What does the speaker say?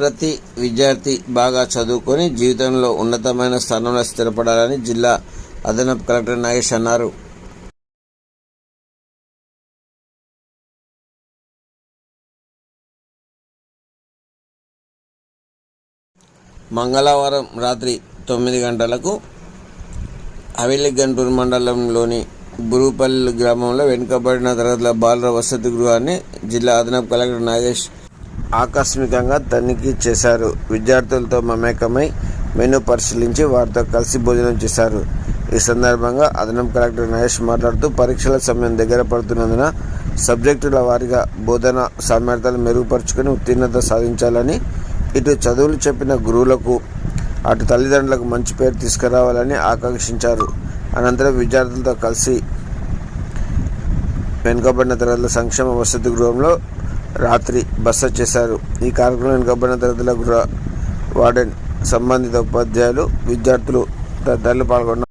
ప్రతి విద్యార్థి బాగా చదువుకొని జీవితంలో ఉన్నతమైన స్థానంలో స్థిరపడాలని జిల్లా అదనపు కలెక్టర్ నాగేష్ అన్నారు. మంగళవారం రాత్రి తొమ్మిది గంటలకు హవేలి మండలంలోని బురుపల్లి గ్రామంలో వెనుకబడిన తరగతుల బాలుర వసతి గృహాన్ని జిల్లా అదనపు కలెక్టర్ నాగేష్ ఆకస్మికంగా తనిఖీ చేశారు. విద్యార్థులతో మమేకమై మెనూ పరిశీలించి వారితో కలిసి భోజనం చేశారు. ఈ సందర్భంగా అదనపు కలెక్టర్ నరేష్ మాట్లాడుతూ పరీక్షల సమయం దగ్గర పడుతున్నందున సబ్జెక్టుల వారీగా బోధన సామర్థ్యాలు మెరుగుపరుచుకొని ఉత్తీర్ణత సాధించాలని ఇటు చదువులు చెప్పిన గురువులకు అటు తల్లిదండ్రులకు మంచి పేరు తీసుకురావాలని ఆకాంక్షించారు. అనంతరం విద్యార్థులతో కలిసి వెనుకబడిన తరగతుల సంక్షేమ వసతి గృహంలో రాత్రి బస చేశారు. ఈ కార్యక్రమానికి గబ్బన తరగతుల గృహ వార్డెన్ సంబంధిత ఉపాధ్యాయులు విద్యార్థులు తదితరులు పాల్గొన్నారు